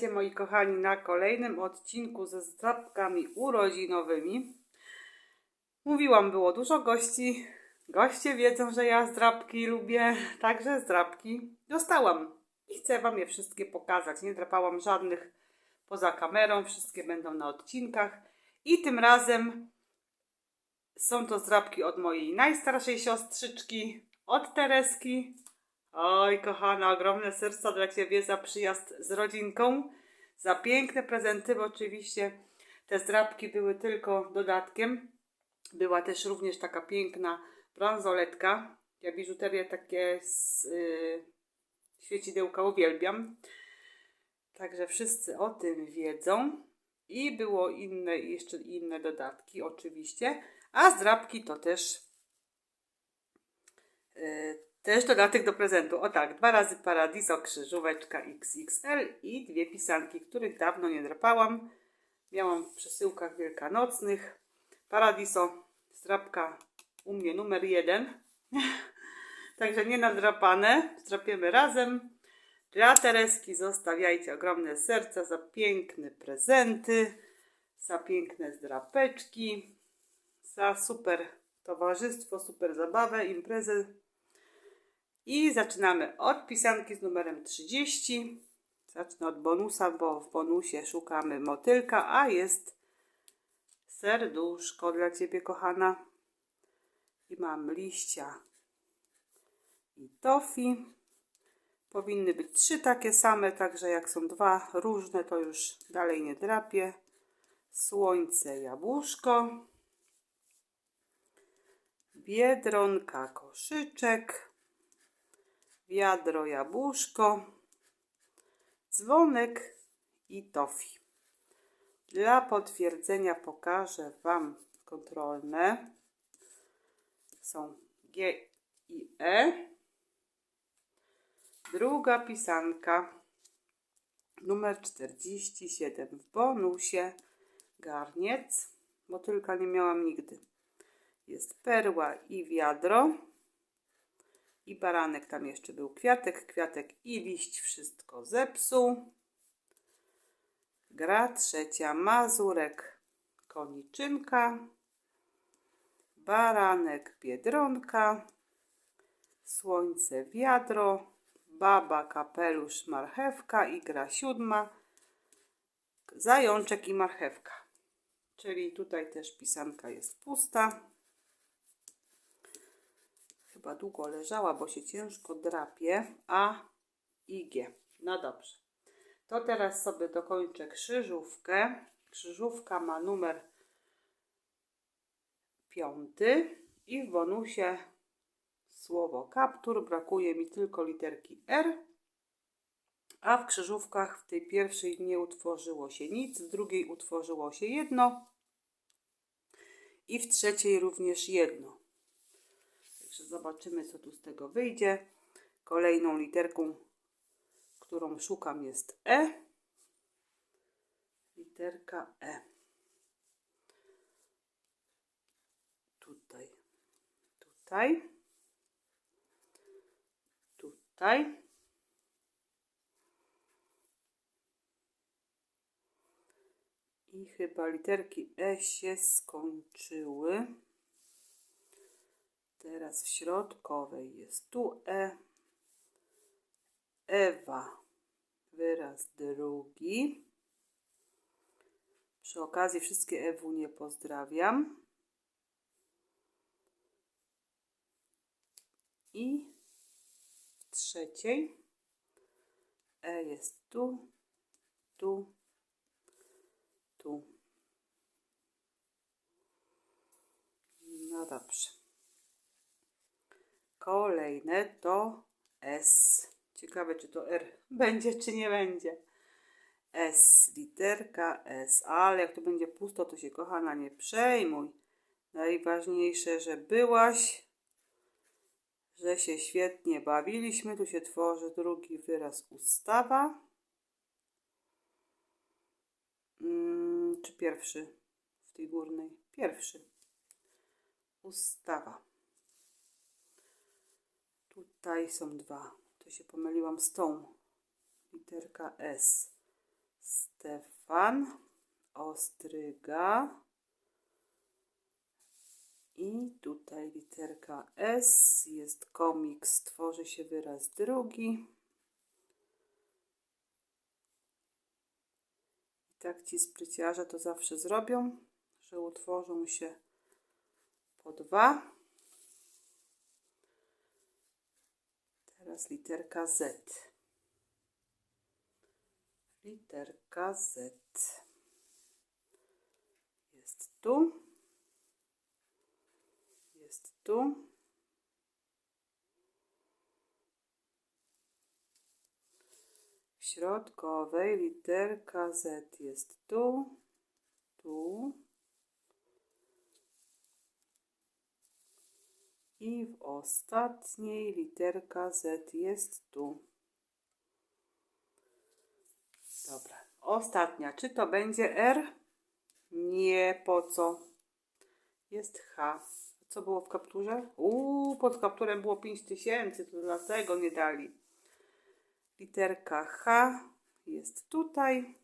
Witajcie moi kochani na kolejnym odcinku ze zdrabkami urodzinowymi. Mówiłam, było dużo gości. Goście wiedzą, że ja zdrabki lubię, także zdrabki dostałam. I chcę Wam je wszystkie pokazać. Nie drapałam żadnych poza kamerą, wszystkie będą na odcinkach. I tym razem są to zdrabki od mojej najstarszej siostrzyczki, od Tereski. Oj, kochana, ogromne serca dla Ciebie za przyjazd z rodzinką, za piękne prezenty, bo oczywiście te zdrabki były tylko dodatkiem. Była też również taka piękna bransoletka. Ja biżuterię takie z y, świecidełka uwielbiam. Także wszyscy o tym wiedzą. I było inne, jeszcze inne dodatki oczywiście. A zdrabki to też y, też dodatek do prezentu. O tak, dwa razy Paradiso, krzyżóweczka XXL i dwie pisanki, których dawno nie drapałam. Miałam w przesyłkach wielkanocnych. Paradiso, zdrapka u mnie numer jeden. Także nie nadrapane. Zdrapiemy razem. Dla Tereski zostawiajcie ogromne serca za piękne prezenty, za piękne zdrapeczki, za super towarzystwo, super zabawę, imprezę i zaczynamy od pisanki z numerem 30. Zacznę od bonusa, bo w bonusie szukamy motylka, a jest serduszko dla Ciebie, kochana. I mam liścia i tofi. Powinny być trzy takie same, także jak są dwa różne, to już dalej nie drapię. Słońce, jabłuszko. Biedronka, koszyczek wiadro, jabłuszko, dzwonek i tofi. Dla potwierdzenia pokażę Wam kontrolne. Są G i E. Druga pisanka, numer 47 w bonusie. Garniec, bo tylko nie miałam nigdy. Jest perła i wiadro. I baranek. Tam jeszcze był kwiatek, kwiatek i liść. Wszystko zepsuł. Gra trzecia, mazurek, koniczynka, baranek, biedronka, słońce, wiadro, baba, kapelusz, marchewka. I gra siódma, zajączek i marchewka. Czyli tutaj też pisanka jest pusta. Chyba długo leżała, bo się ciężko drapie. A i G. No dobrze. To teraz sobie dokończę krzyżówkę. Krzyżówka ma numer piąty i w bonusie słowo kaptur. Brakuje mi tylko literki R. A w krzyżówkach w tej pierwszej nie utworzyło się nic, w drugiej utworzyło się jedno i w trzeciej również jedno. Zobaczymy, co tu z tego wyjdzie. Kolejną literką, którą szukam jest E. Literka E. Tutaj. Tutaj. Tutaj. I chyba literki E się skończyły. Teraz w środkowej jest tu E. Ewa. Wyraz drugi. Przy okazji wszystkie Ewu nie pozdrawiam. I w trzeciej E jest tu, tu, tu. No dobrze. Kolejne to S. Ciekawe, czy to R będzie, czy nie będzie. S, literka S, ale jak to będzie pusto, to się kochana nie przejmuj. Najważniejsze, że byłaś, że się świetnie bawiliśmy. Tu się tworzy drugi wyraz ustawa. Hmm, czy pierwszy w tej górnej? Pierwszy. Ustawa. Tutaj są dwa. To się pomyliłam z tą. Literka S. Stefan, Ostryga. I tutaj literka S, jest komiks, tworzy się wyraz drugi. I tak ci spryciarze to zawsze zrobią, że utworzą się po dwa. Teraz literka Z. Literka Z. Jest tu. Jest tu. W środkowej literka Z jest tu, tu i w ostatniej literka Z jest tu. Dobra, ostatnia. Czy to będzie R? Nie, po co? Jest H. Co było w kapturze? Uuu, pod kapturem było 5000, to dlatego nie dali. Literka H jest tutaj.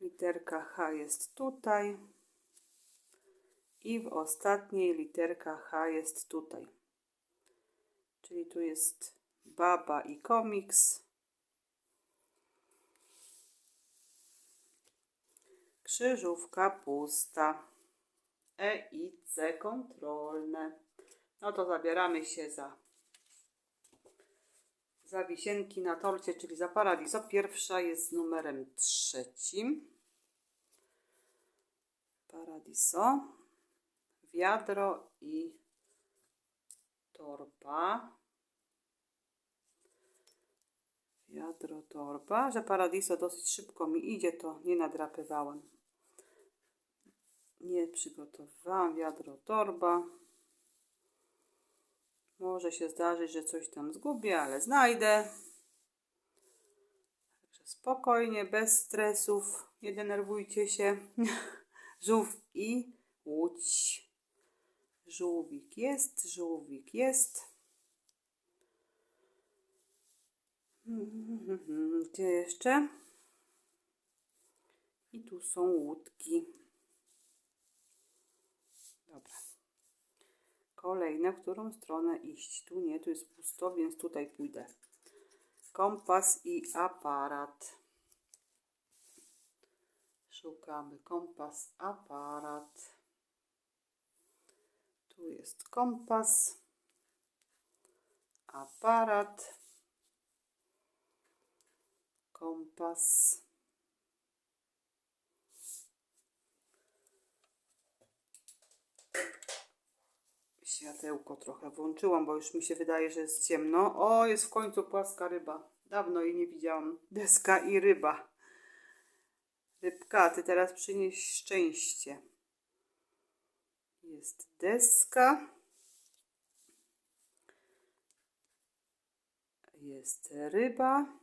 Literka H jest tutaj. I w ostatniej literka H jest tutaj. Czyli tu jest baba i komiks. Krzyżówka pusta. E i C kontrolne. No to zabieramy się za za wisienki na torcie, czyli za Paradiso. Pierwsza jest numerem trzecim. Paradiso. Wiadro i torba. Wiadro, torba. Że Paradiso dosyć szybko mi idzie, to nie nadrapywałem. Nie przygotowałam wiadro, torba. Może się zdarzyć, że coś tam zgubię, ale znajdę. Także spokojnie, bez stresów, nie denerwujcie się. Żółw i łódź. Żółwik jest, żółwik jest. Gdzie jeszcze? I tu są łódki. Dobra. Kolejne, w którą stronę iść? Tu nie, tu jest pusto, więc tutaj pójdę. Kompas i aparat. Szukamy kompas, aparat. Tu jest kompas, aparat, kompas. Światełko trochę włączyłam, bo już mi się wydaje, że jest ciemno. O, jest w końcu płaska ryba. Dawno jej nie widziałam. Deska i ryba. Rybka, ty teraz przynieś szczęście. Jest deska. Jest ryba.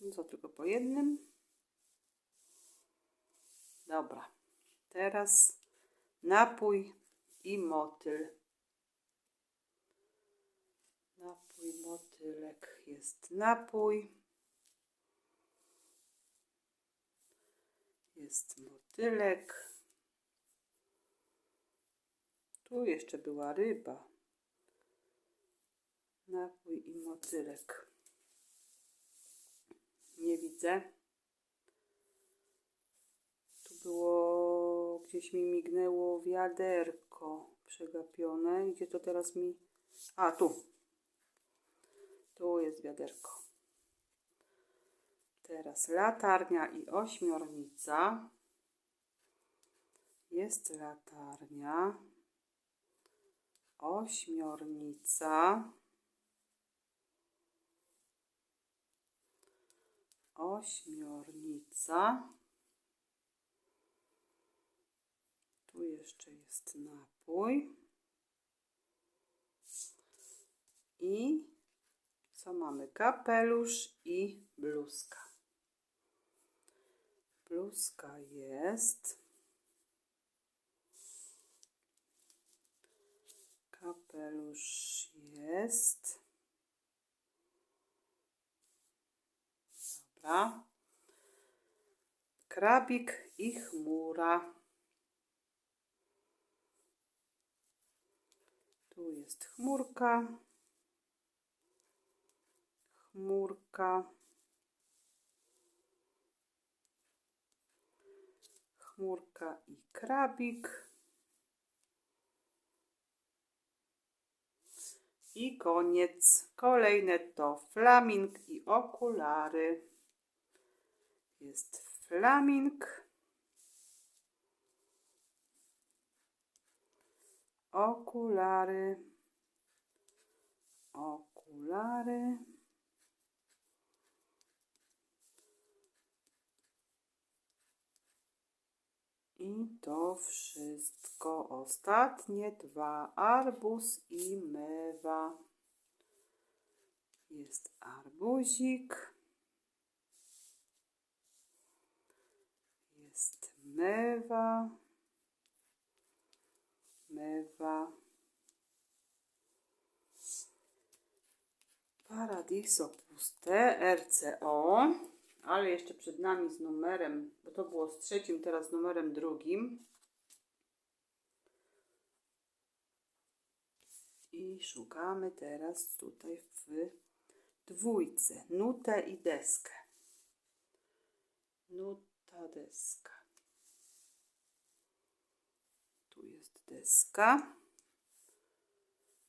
No co, tylko po jednym? Dobra. Teraz napój i motyl. Napój, motylek. Jest napój. Jest motylek. Tu jeszcze była ryba. Napój i motylek. Nie widzę. Tu było, gdzieś mi mignęło wiaderko przegapione. Gdzie to teraz mi... A, tu. Tu jest wiaderko. Teraz latarnia i ośmiornica. Jest latarnia. Ośmiornica. Ośmiornica. Tu jeszcze jest napój. I co mamy? Kapelusz i bluzka. Bluzka jest. Kapelusz jest. Dobra. Krabik i chmura. Tu jest chmurka. Chmurka. Chmurka i krabik. I koniec. Kolejne to flaming i okulary. Jest flaming. Okulary. Okulary. To wszystko. Ostatnie dwa. Arbuz i mewa. Jest arbuzik. Jest mewa. Mewa. Paradiso puste. RCO. Ale jeszcze przed nami z numerem, bo to było z trzecim, teraz z numerem drugim. I szukamy teraz tutaj w dwójce. Nutę i deskę. Nuta, deska. Tu jest deska.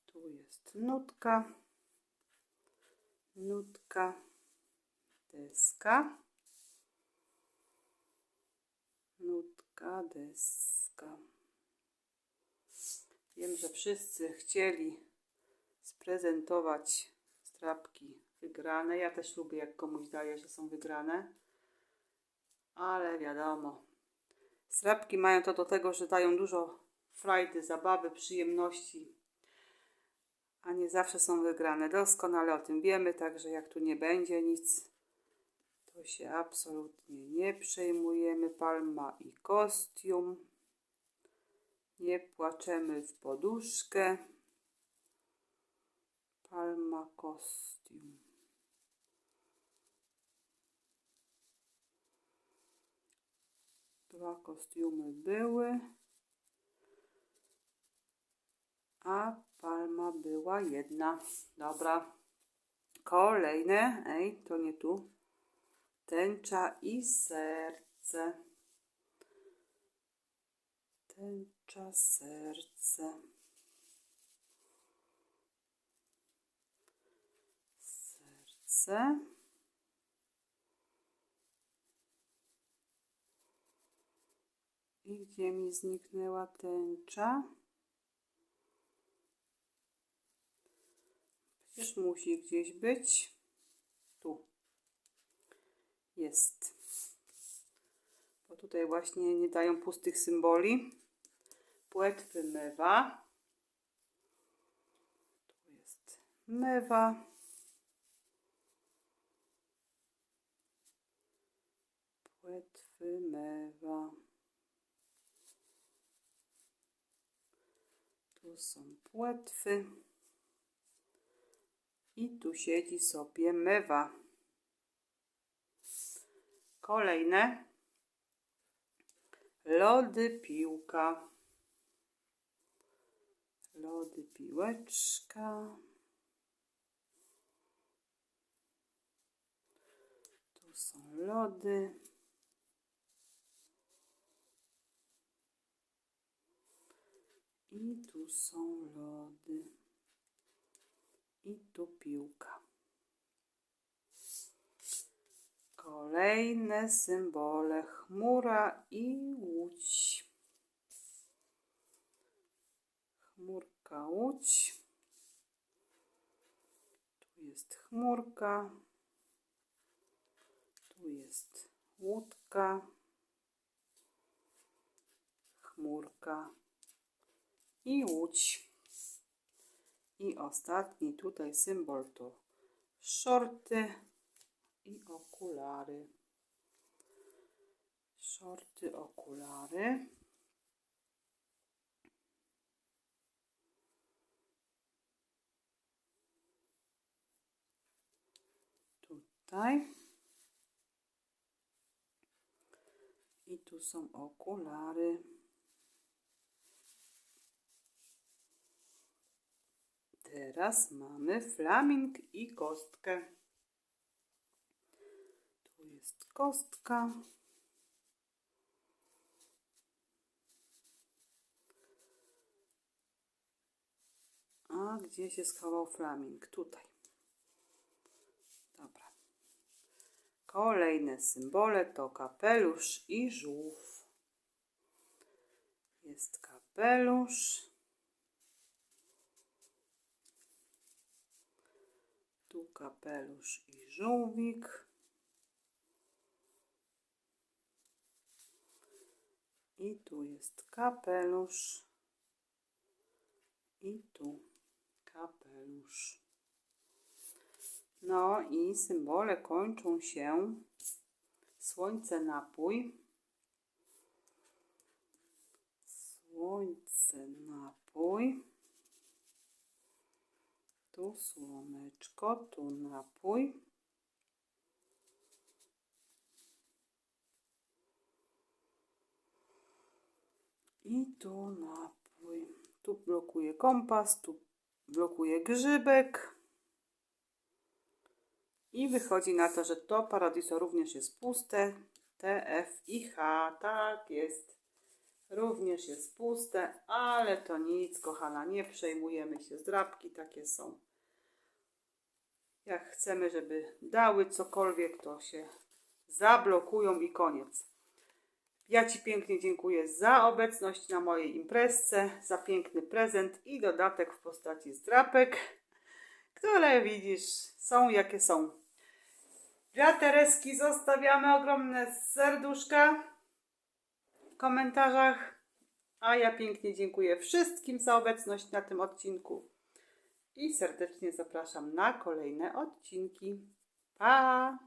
Tu jest nutka. Nutka. Deska. Nutka, deska. Wiem, że wszyscy chcieli sprezentować strapki wygrane. Ja też lubię, jak komuś daję, że są wygrane. Ale wiadomo, strapki mają to do tego, że dają dużo frajdy, zabawy, przyjemności, a nie zawsze są wygrane. Doskonale o tym wiemy, także jak tu nie będzie nic, to się absolutnie nie przejmujemy. Palma i kostium. Nie płaczemy w poduszkę. Palma, kostium. Dwa kostiumy były. A palma była jedna. Dobra. Kolejne. Ej, to nie tu. Tęcza i serce. Tęcza, serce. Serce. I gdzie mi zniknęła tęcza? Przecież musi gdzieś być. Jest. Bo tutaj właśnie nie dają pustych symboli. Płetwy mewa. Tu jest mewa. Płetwy mewa. Tu są płetwy. I tu siedzi sobie mewa. Kolejne. Lody piłka. Lody piłeczka. Tu są lody. I tu są lody. I tu piłka. Kolejne symbole. Chmura i łódź. Chmurka, łódź. Tu jest chmurka. Tu jest łódka. Chmurka i łódź. I ostatni tutaj symbol to shorty i okulary. Shorty, okulary. Tutaj. tu są okulary. Teraz mamy flaming i kostkę. Jest kostka. A gdzie się schował flaming? Tutaj. Dobra. Kolejne symbole to kapelusz i żółw. Jest kapelusz. Tu kapelusz i żółwik. I tu jest kapelusz. I tu kapelusz. No i symbole kończą się. Słońce, napój. Słońce, napój. Tu słoneczko, tu napój. I tu napój. Tu blokuje kompas, tu blokuje grzybek. I wychodzi na to, że to paradiso również jest puste. T, F i H, tak jest. Również jest puste, ale to nic, kochana, nie przejmujemy się. Zdrabki takie są. Jak chcemy, żeby dały cokolwiek, to się zablokują i koniec. Ja Ci pięknie dziękuję za obecność na mojej imprezce, za piękny prezent i dodatek w postaci zdrapek, które widzisz są jakie są. Dla Tereski zostawiamy ogromne serduszka w komentarzach, a ja pięknie dziękuję wszystkim za obecność na tym odcinku i serdecznie zapraszam na kolejne odcinki. Pa!